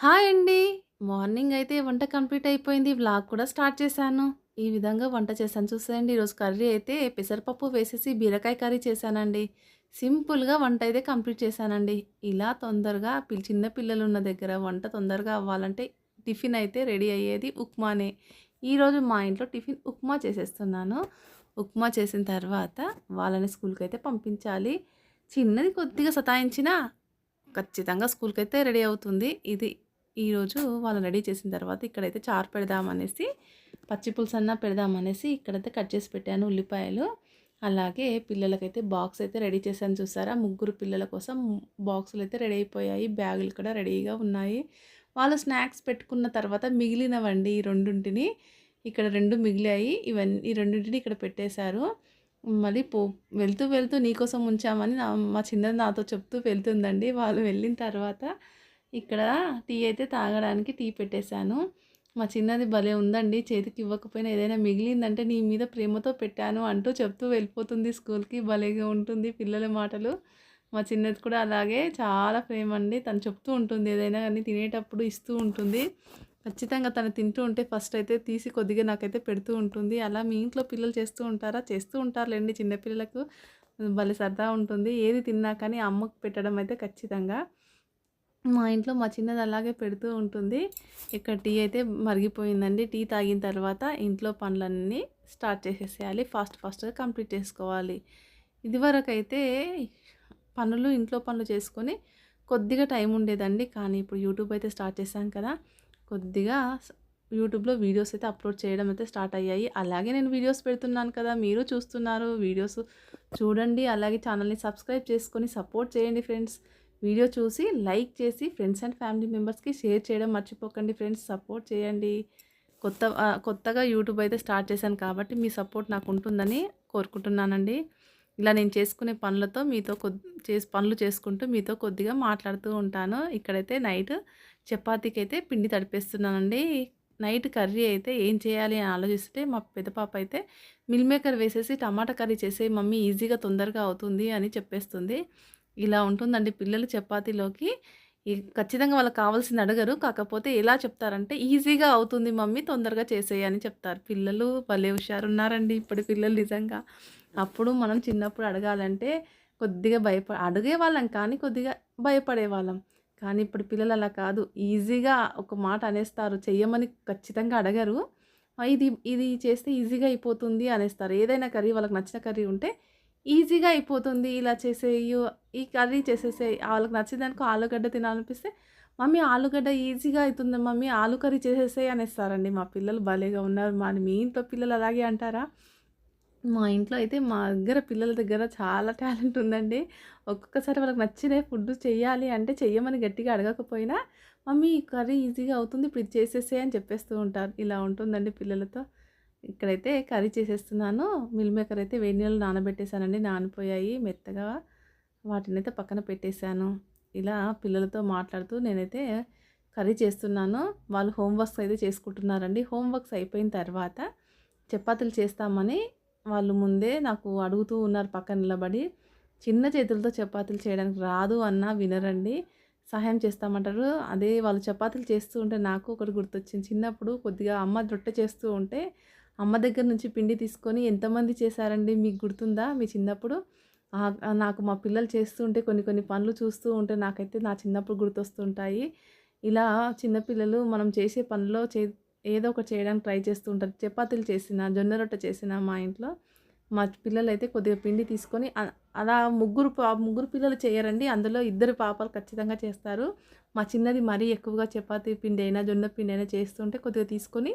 Hi అండి. Morning అయితే వంట కంప్లీట్ అయిపోయింది. వ్లాగ్ కూడా స్టార్ట్ చేశాను. ఈ విధంగా వంట చేశాను చూసేయండి. ఈరోజు కర్రీ అయితే పెసరపప్పు వేసేసి బీరకాయ కర్రీ చేశానండి. సింపుల్‌గా వంట అయితే కంప్లీట్ చేశానండి. ఇలా తొందరగా పిల్ చిన్న పిల్లలున్న దగ్గర వంట తొందరగా అవ్వాలంటే టిఫిన్ అయితే రెడీ అయ్యేది ఉప్మానే. ఈరోజు మా ఇంట్లో టిఫిన్ ఉప్మా చేసేస్తున్నాను. ఉప్మా చేసిన తర్వాత వాళ్ళని స్కూల్కి అయితే పంపించాలి. చిన్నది కొద్దిగా సతాయించినా ఖచ్చితంగా స్కూల్కి అయితే రెడీ అవుతుంది. ఇది ఈరోజు వాళ్ళని రెడీ చేసిన తర్వాత ఇక్కడైతే చారు పెడదామనేసి పచ్చి పులుసన్నా పెడదామనేసి ఇక్కడైతే కట్ చేసి పెట్టాను ఉల్లిపాయలు. అలాగే పిల్లలకైతే బాక్స్ అయితే రెడీ చేశాను చూసారా? ముగ్గురు పిల్లల కోసం బాక్సులు అయితే రెడీ అయిపోయాయి. బ్యాగులు కూడా రెడీగా ఉన్నాయి. వాళ్ళు స్నాక్స్ పెట్టుకున్న తర్వాత మిగిలినవండి ఈ రెండింటిని ఇక్కడ రెండు మిగిలాయి. ఇవన్నీ ఈ రెండింటిని ఇక్కడ పెట్టేశారు. మళ్ళీ పో వెళ్తూ వెళ్తూ నీకోసం ఉంచామని నా మా చిన్నది నాతో చెప్తూ వెళ్తుందండి. వాళ్ళు వెళ్ళిన తర్వాత ఇక్కడ టీ అయితే తాగడానికి టీ పెట్టేశాను. మా చిన్నది భలే ఉందండి. చేతికి ఇవ్వకపోయినా ఏదైనా మిగిలిందంటే నీ మీద ప్రేమతో పెట్టాను అంటూ చెప్తూ వెళ్ళిపోతుంది స్కూల్‌కి. భలేగా ఉంటుంది పిల్లల మాటలు. మా చిన్నది కూడా అలాగే చాలా ప్రేమండి. తను చెప్తూ ఉంటుంది ఏదైనా కానీ తినేటప్పుడు ఇస్తూ ఉంటుంది. ఖచ్చితంగా తను తింటూ ఉంటే ఫస్ట్ అయితే తీసి కొద్దిగా నాకైతే పెడుతూ ఉంటుంది. అలా మీ ఇంట్లో పిల్లలు చేస్తూ ఉంటారా? చేస్తూ ఉంటారులేండి చిన్నపిల్లలకు భలే సరదా ఉంటుంది. ఏది తిన్నా కానీ అమ్మకు పెట్టడం అయితే ఖచ్చితంగా. మా ఇంట్లో మా చిన్నది అలాగే పెడుతూ ఉంటుంది. ఇక్కడ టీ అయితే మరిగిపోయిందండి. టీ తాగిన తర్వాత ఇంట్లో పనులన్నీ స్టార్ట్ చేసేసేయాలి. ఫాస్ట్ ఫాస్ట్‌గా కంప్లీట్ చేసుకోవాలి. ఇదివరకైతే పనులు ఇంట్లో పనులు చేసుకొని కొద్దిగా టైం ఉండేదండి. కానీ ఇప్పుడు యూట్యూబ్ అయితే స్టార్ట్ చేశాం కదా! కొద్దిగా యూట్యూబ్‌లో వీడియోస్ అయితే అప్లోడ్ చేయడం అయితే స్టార్ట్ అయ్యాయి. అలాగే నేను వీడియోస్ పెడుతున్నాను కదా! మీరు చూస్తున్నారు. వీడియోస్ చూడండి. అలాగే ఛానల్‌ని సబ్స్క్రైబ్ చేసుకొని సపోర్ట్ చేయండి ఫ్రెండ్స్. వీడియో చూసి లైక్ చేసి ఫ్రెండ్స్ అండ్ ఫ్యామిలీ మెంబర్స్‌కి షేర్ చేయడం మర్చిపోకండి ఫ్రెండ్స్. సపోర్ట్ చేయండి. కొత్త కొత్తగా యూట్యూబ్ అయితే స్టార్ట్ చేశాను కాబట్టి మీ సపోర్ట్ నాకు ఉంటుందని కోరుకుంటున్నానండి. ఇలా నేను చేసుకునే పనులతో మీతో కొద్ది చేసి పనులు చేసుకుంటూ మీతో కొద్దిగా మాట్లాడుతూ ఉంటాను. ఇక్కడైతే నైట్ చపాతీకైతే పిండి తడిపేస్తున్నానండి. నైట్ కర్రీ అయితే ఏం చేయాలి అని ఆలోచిస్తే మా పెద్ద పాప అయితే మిల్ మేకర్ వేసేసి టమాటా కర్రీ చేసే మమ్మీ ఈజీగా తొందరగా అవుతుంది అని చెప్పేస్తుంది. ఇలా ఉంటుందండి పిల్లలు చపాతీలోకి ఖచ్చితంగా వాళ్ళకి కావాల్సింది అడగరు. కాకపోతే ఎలా చెప్తారంటే ఈజీగా అవుతుంది మమ్మీ తొందరగా చేసేయి అని చెప్తారు. పిల్లలు భలే హుషారున్నారండి ఇప్పటి పిల్లలు నిజంగా. అప్పుడు మనం చిన్నప్పుడు అడగాలంటే కొద్దిగా భయప అడిగేవాళ్ళం కానీ కొద్దిగా భయపడేవాళ్ళం. కానీ ఇప్పుడు పిల్లలు అలా కాదు. ఈజీగా ఒక మాట అనేస్తారు. చెయ్యమని ఖచ్చితంగా అడగరు. ఇది ఇది చేస్తే ఈజీగా అయిపోతుంది అనేస్తారు. ఏదైనా కర్రీ వాళ్ళకి నచ్చిన కర్రీ ఉంటే ఈజీగా అయిపోతుంది. ఇలా చేసేయు ఈ కర్రీ చేసేసేయి. వాళ్ళకి నచ్చిందనుకో ఆలుగడ్డ తినాలనిపిస్తే మమ్మీ ఆలుగడ్డ ఈజీగా అవుతుంది మమ్మీ ఆలు కర్రీ చేసేసేయి అనేస్తారండి. మా పిల్లలు భలేగా ఉన్నారు. మా మీ ఇంట్లో పిల్లలు అలాగే అంటారా? మా ఇంట్లో అయితే మా దగ్గర పిల్లల దగ్గర చాలా టాలెంట్ ఉందండి. ఒక్కొక్కసారి వాళ్ళకి నచ్చిన ఫుడ్ చెయ్యాలి అంటే చెయ్యమని గట్టిగా అడగకపోయినా మమ్మీ ఈ కర్రీ ఈజీగా అవుతుంది. ఇప్పుడు ఇది చేసేసే అని చెప్పేస్తూ ఉంటారు. ఇలా ఉంటుందండి పిల్లలతో. ఇక్కడైతే కర్రీ చేసేస్తున్నాను. మిల్ మేకర్ అయితే వేడి నీళ్ళు నానబెట్టేశానండి నానిపోయాయి మెత్తగా. వాటినైతే పక్కన పెట్టేశాను. ఇలా పిల్లలతో మాట్లాడుతూ నేనైతే కర్రీ చేస్తున్నాను. వాళ్ళు హోమ్ వర్క్స్ అయితే చేసుకుంటున్నారండి. హోంవర్క్స్ అయిపోయిన తర్వాత చపాతీలు చేస్తామని వాళ్ళు ముందే నాకు అడుగుతూ ఉన్నారు పక్కన నిలబడి. చిన్న చేతులతో చపాతీలు చేయడానికి రాదు అన్నా వినరండి. సహాయం చేస్తామంటారు. అదే వాళ్ళు చపాతీలు చేస్తూ ఉంటే నాకు ఒకటి గుర్తొచ్చింది. చిన్నప్పుడు కొద్దిగా అమ్మ రొట్టె చేస్తూ ఉంటే అమ్మ దగ్గర నుంచి పిండి తీసుకొని ఎంతమంది చేశారండి మీకు గుర్తుందా మీ చిన్నప్పుడు? నాకు మా పిల్లలు చేస్తూ ఉంటే కొన్ని కొన్ని పనులు చూస్తూ ఉంటే నాకైతే నా చిన్నప్పుడు గుర్తొస్తుంటాయి. ఇలా చిన్నపిల్లలు మనం చేసే పనిలో చే ఏదో ఒకటి చేయడానికి ట్రై చేస్తూ ఉంటారు. చపాతీలు చేసినా, జొన్న రొట్టె చేసినా మా ఇంట్లో మా పిల్లలైతే కొద్దిగా పిండి తీసుకొని అలా ముగ్గురు పా ముగ్గురు పిల్లలు చేయరండి. అందులో ఇద్దరు పాపలు ఖచ్చితంగా చేస్తారు. మా చిన్నది మరీ ఎక్కువగా చపాతీ పిండి అయినా, జొన్న పిండి అయినా చేస్తుంటే కొద్దిగా తీసుకొని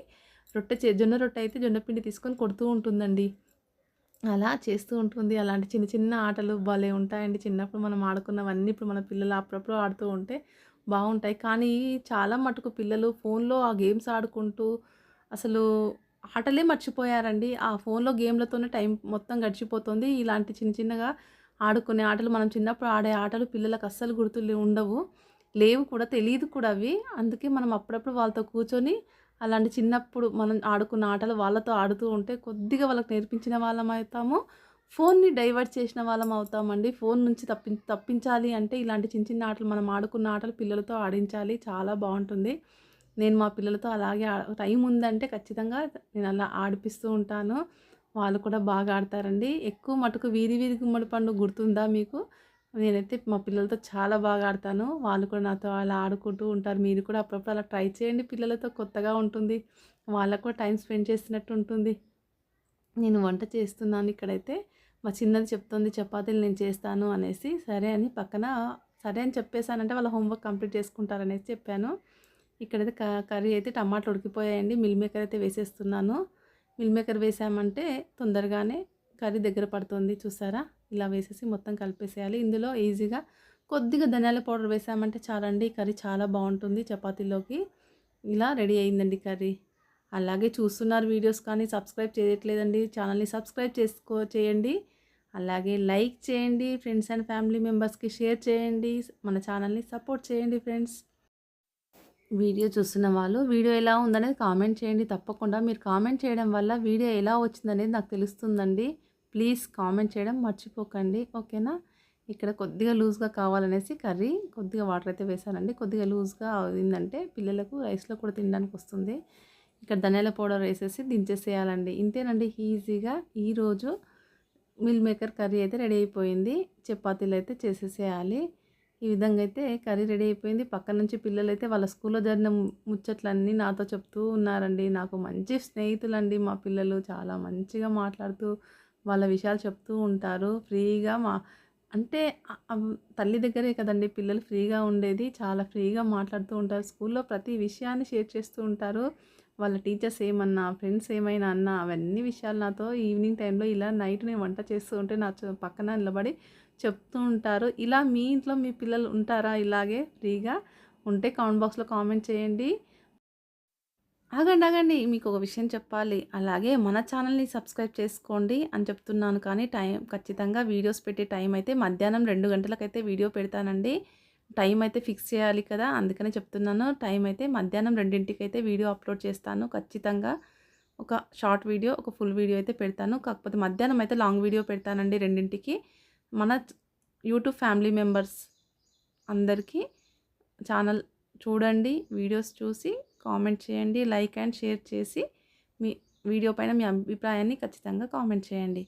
రొట్టె చే జొన్న రొట్టె అయితే జొన్న పిండి తీసుకొని కొడుతూ ఉంటుందండి. అలా చేస్తూ ఉంటుంది. అలాంటి చిన్న చిన్న ఆటలు భలే ఉంటాయండి. చిన్నప్పుడు మనం ఆడుకున్నవన్నీ ఇప్పుడు మన పిల్లలు అప్పుడప్పుడు ఆడుతూ ఉంటే బాగుంటాయి కానీ చాలా మటుకు పిల్లలు ఫోన్‌లో ఆ గేమ్స్ ఆడుకుంటూ అసలు ఆటలే మర్చిపోయారండి. ఆ ఫోన్‌లో గేమ్‌లతోనే టైం మొత్తం గడిచిపోతుంది. ఇలాంటి చిన్న చిన్నగా ఆడుకునే ఆటలు మనం చిన్నప్పుడు ఆడే ఆటలు పిల్లలకు అస్సలు గుర్తులు ఉండవు. లేవు కూడా తెలియదు కూడా అవి. అందుకే మనం అప్పుడప్పుడు వాళ్ళతో కూర్చొని అలాంటి చిన్నప్పుడు మనం ఆడుకున్న ఆటలు వాళ్ళతో ఆడుతూ ఉంటే కొద్దిగా వాళ్ళకి నేర్పించిన వాళ్ళం అవుతాము. ఫోన్‌ని డైవర్ట్ చేసిన వాళ్ళం అవుతామండి. ఫోన్ నుంచి తప్పి తప్పించాలి అంటే ఇలాంటి చిన్న చిన్న ఆటలు మనం ఆడుకున్న ఆటలు పిల్లలతో ఆడించాలి. చాలా బాగుంటుంది నేను మా పిల్లలతో అలాగే టైం ఉందంటే ఖచ్చితంగా నేను అలా ఆడిపిస్తూ ఉంటాను. వాళ్ళు కూడా బాగా ఆడతారండి. ఎక్కువ మటుకు వీధి వీధి గుమ్మడి పండు గుర్తుందా మీకు? నేనైతే మా పిల్లలతో చాలా బాగా ఆడతాను. వాళ్ళు కూడా నాతో అలా ఆడుకుంటూ ఉంటారు. మీరు కూడా అప్పుడప్పుడు అలా ట్రై చేయండి పిల్లలతో కొత్తగా ఉంటుంది. వాళ్ళకు కూడా టైం స్పెండ్ చేసినట్టు ఉంటుంది. నేను వంట చేస్తున్నాను ఇక్కడైతే. మా చిన్నది చెప్తుంది చపాతీలు నేను చేస్తాను అనేసి. సరే అని పక్కన సరే అని చెప్పేసానంటే వాళ్ళ హోంవర్క్ కంప్లీట్ చేసుకుంటారనేసి చెప్పాను. ఇక్కడైతే క కర్రీ అయితే టమాటాలు ఉడికిపోయాయండి. మిల్ మేకర్ అయితే వేసేస్తున్నాను. మిల్ మేకర్ వేసామంటే తొందరగానే కర్రీ దగ్గర పడుతుంది చూసారా? ఇలా వేసేసి మొత్తం కలిపేసేయాలి. ఇందులో ఈజీగా కొద్దిగా ధనియాల పౌడర్ వేసామంటే చాలండి కర్రీ చాలా బాగుంటుంది చపాతీలోకి. ఇలా రెడీ అయిందండి కర్రీ. అలాగే చూస్తున్నారు వీడియోస్ కానీ సబ్స్క్రైబ్ చేయట్లేదండి. ఛానల్‌ని సబ్స్క్రైబ్ చేసుకో చేయండి. అలాగే లైక్ చేయండి. ఫ్రెండ్స్ అండ్ ఫ్యామిలీ మెంబర్స్‌కి షేర్ చేయండి. మన ఛానల్‌ని సపోర్ట్ చేయండి ఫ్రెండ్స్. వీడియో చూస్తున్న వాళ్ళు వీడియో ఎలా ఉందనేది కామెంట్ చేయండి తప్పకుండా. మీరు కామెంట్ చేయడం వల్ల వీడియో ఎలా వచ్చిందనేది నాకు తెలుస్తుందండి. ప్లీజ్ కామెంట్ చేయడం మర్చిపోకండి. ఓకేనా? ఇక్కడ కొద్దిగా లూజ్‌గా కావాలనేసి కర్రీ కొద్దిగా వాటర్ అయితే వేసానండి. కొద్దిగా లూజ్‌గా అయిందంటే పిల్లలకు రైస్‌లో కూడా తినడానికి వస్తుంది. ఇక్కడ ధనియాల పౌడర్ వేసేసి దించేసేయాలండి. ఇంతేనండి ఈజీగా ఈరోజు మిల్ మేకర్ కర్రీ అయితే రెడీ అయిపోయింది. చపాతీలు అయితే చేసేసేయాలి. ఈ విధంగా అయితే కర్రీ రెడీ అయిపోయింది. పక్క నుంచి పిల్లలైతే వాళ్ళ స్కూల్‌లో జరిగిన ముచ్చట్లన్నీ నాతో చెప్తూ ఉన్నారండి. నాకు మంచి స్నేహితులండి మా పిల్లలు. చాలా మంచిగా మాట్లాడుతూ వాళ్ళ విషయాలు చెప్తూ ఉంటారు. ఫ్రీగా మా అంటే తల్లి దగ్గరే కదండి పిల్లలు ఫ్రీగా ఉండేది. చాలా ఫ్రీగా మాట్లాడుతూ ఉంటారు. స్కూల్‌లో ప్రతి విషయాన్ని షేర్ చేస్తూ ఉంటారు. వాళ్ళ టీచర్స్ ఏమన్నా, ఫ్రెండ్స్ ఏమైనా అన్నా అవన్నీ విషయాలు నాతో ఈవినింగ్ టైంలో ఇలా నైట్ నేను వంట చేస్తూ ఉంటే నా పక్కన నిలబడి చెప్తూ ఉంటారు. ఇలా మీ ఇంట్లో మీ పిల్లలు ఉంటారా ఇలాగే ఫ్రీగా? ఉంటే కామెంట్ బాక్స్‌లో కామెంట్ చేయండి. ఆగండి, ఆగండి. మీకు ఒక విషయం చెప్పాలి. అలాగే మన ఛానల్‌ని సబ్స్క్రైబ్ చేసుకోండి అని చెప్తున్నాను కానీ టైం ఖచ్చితంగా వీడియోస్ పెట్టే టైం అయితే మధ్యాహ్నం రెండు గంటలకైతే వీడియో పెడతానండి. టైం అయితే ఫిక్స్ చేయాలి కదా! అందుకనే చెప్తున్నాను. టైం అయితే మధ్యాహ్నం 2కి వీడియో అప్లోడ్ చేస్తాను. ఖచ్చితంగా ఒక షార్ట్ వీడియో, ఒక ఫుల్ వీడియో అయితే పెడతాను. కాకపోతే మధ్యాహ్నం అయితే లాంగ్ వీడియో పెడతానండి రెండింటికి మన యూట్యూబ్ ఫ్యామిలీ మెంబర్స్ అందరికీ ఛానల్ చూడండి. వీడియోస్ చూసి కామెంట్ చేయండి. లైక్ అండ్ షేర్ చేసి మీ వీడియో పైన మీ అభిప్రాయాన్ని ఖచ్చితంగా కామెంట్ చేయండి.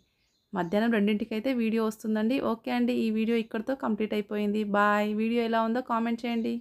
మధ్యాహ్నం రెండింటికైతే వీడియో వస్తుందండి. ఓకే అండి. ఈ వీడియో ఇక్కడితో కంప్లీట్ అయిపోయింది. బాయ్. వీడియో ఎలా ఉందో కామెంట్ చేయండి.